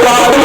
the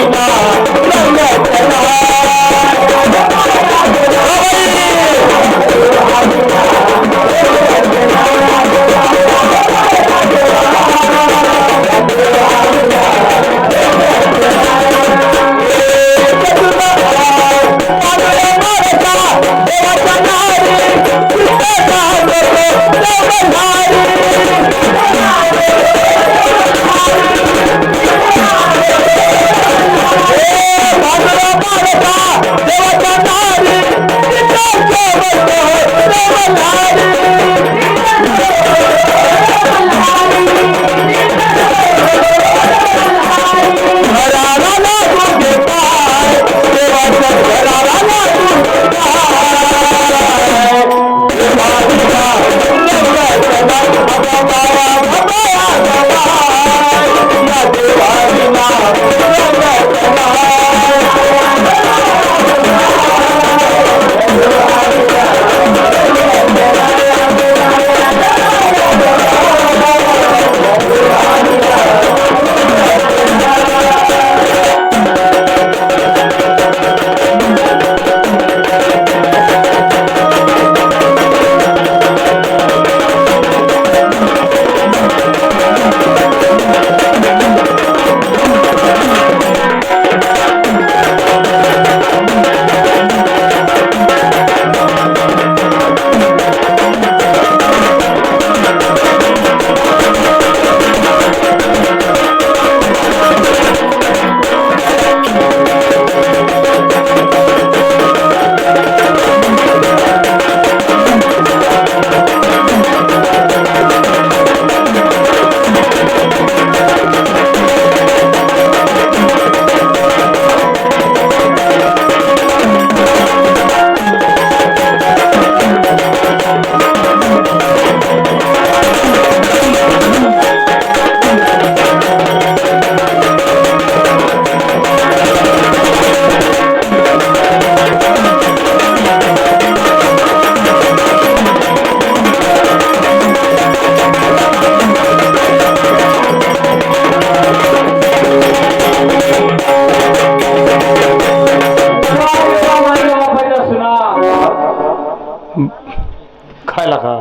खायला का?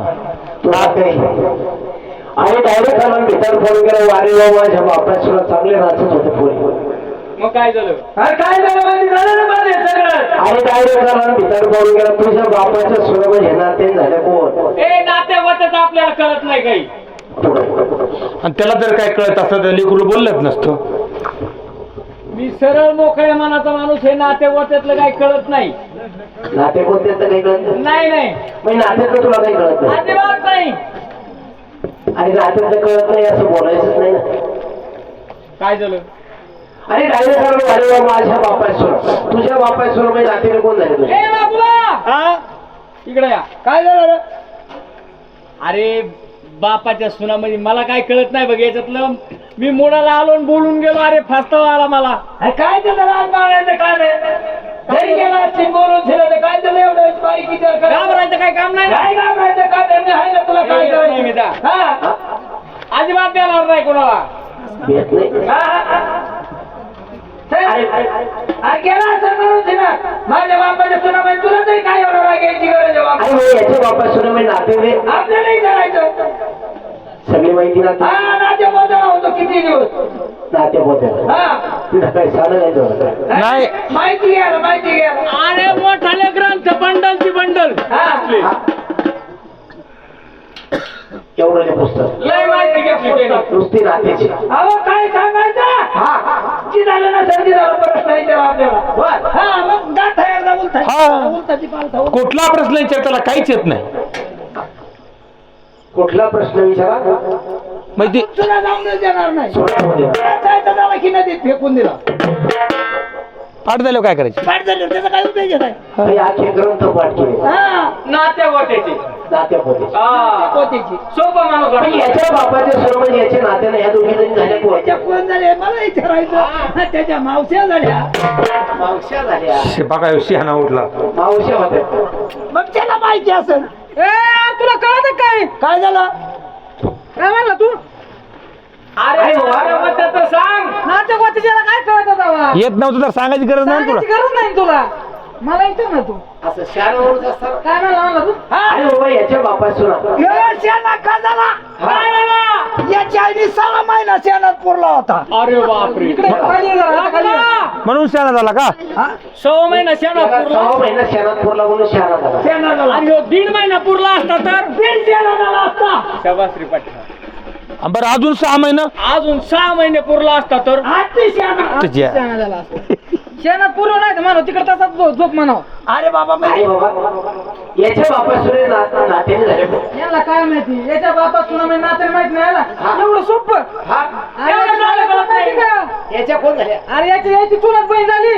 नाते आणि डायरेक्ट आम्हाला भीतर फोन केला वारे वा माझ्या सुद्धा चांगले नाचत होते पुढे मग काय झालं? काय झालं सगळं? आणि डायरेक्ट आम्हाला भीतर फोन केला तुझ्या बापाच्या सुद्धा म्हणजे नाते झाले कोण? ए नातेवाईकाचं आपल्याला कळत नाही काही. आणि त्याला जर काय कळत असतं तर लेकरू बोललंच नसतं. मी सरळ मोकळ्या मनाचा माणूस हे नातेवाईकातलं काही कळत नाही. नाते कोणते तर काही कळत नाही? नाही नाही. मग नात्याचं तुला काही कळत नाही? अजिबात नाही. आणि नात्याचं कळत नाही असं बोलायचंच नाही ना? काय झालं? आणि डायरेक्ट वारे वा माझ्या बापात सुद्धा तुझ्या बापात सुद्धा म्हणजे नाते कोण झाले तुझे ए बाबूला इकडे या. काय झालं रे? अरे बापाच्या सुनामध्ये मला काय कळत नाही बघ याच्यातलं मी मुडाला आलो आणि बोलून गेलो अरे फास्तावा आला मला. काय त्याचं राग मारायचं काय घरी गेला असतील बोलून तर काय त्याला एवढं बारीक विचार करा घाबरायचं काय काम नाही काय घाबरायचं काय त्यांनी आहे ना तुला काय करायचं? हा? अजिबात देणार नाही कोणाला. गेला असं म्हणून माझ्या बापाच्या सुनामध्ये तुला तरी काय एवढं रागायची गरज आहे बापात सुद्धा म्हणजे नाते आपल्यालाही करायचं. सगळी माहिती हा होतो किती दिवस? नाते होते हा. तुला काय साधं नाही. माहिती माहिती घ्या अरे मोठाले ग्रंथ बंडलची बंडल. एवढं ते पुस्तक. लय माहिती नुसती नातेची अहो काय सांगायचं? जी झालं ना सर्दी झालं प्रश्न विचारा आपल्याला. हा मग गाठ आहे एकदा बोलताय हा. बोलताची पालथा कुठला प्रश्न विचार त्याला काहीच येत नाही. कुठला प्रश्न विचारा? माहिती तुला जाऊन देणार नाही. फेकून दिला. पाठ झाल्यावर काय करायचं? पाठ झालं त्याचा काय उपयोग आहे? हे आखे ग्रंथ पाठ केले. हा. नात्या गोट्याची नाते होते पोतीची सोपं माणूस पण याच्या बापाचे सर्व म्हणजे याचे नात्याने ह्या दोघी जणी झाल्या त्याच्या कोण कोण झाले? मला विचारायचं. हा, त्याच्या मावश्या झाल्या. मावश्या झाल्या. शिपा काय शिहाना उठला. मावश्या होत्या. मग त्याला माहिती असेल. ए तुला कळत काय? काय झालं? काय म्हणला तू? अरे मताचं सांग. नाटक काय कळत होता येत नव्हतं तर सांगायची गरज नाही तुला? गरज नाही तुला. मला येतं ना तू. असं काय म्हणला म्हणला तू? अरे बाबा याच्या बापा सुना याच्या आईने सहा महिना शेणात पुरला होता. अरे बापरे. म्हणून शाळा झाला का? सहा महिना शेणा पुरला सहा महिना शेणात पुरला म्हणून शहरात आला आणि ह्यो दीड महिना पुरला असता तर? दीड शेणा झाला असता. शाबासरी पाटील. आणि बरं अजून सहा महिना? अजून सहा महिने पुरला असता तर? तुझ्या शेणा झाला असता. शेणात पुरव नाही तर म्हणा तिकडे तसाच झोप झोप म्हणाव. अरे बाबा याच्या बापा सुने नात्याने झाले याला काय माहिती? याच्या बापात तुला माहिती नात्याने माहीत नाही याला. एवढं सोपं. हा. अरे याच्या बापाला माहिती का? याच्या कोण झाल्या? अरे याची याची चुलत बहीण झाली.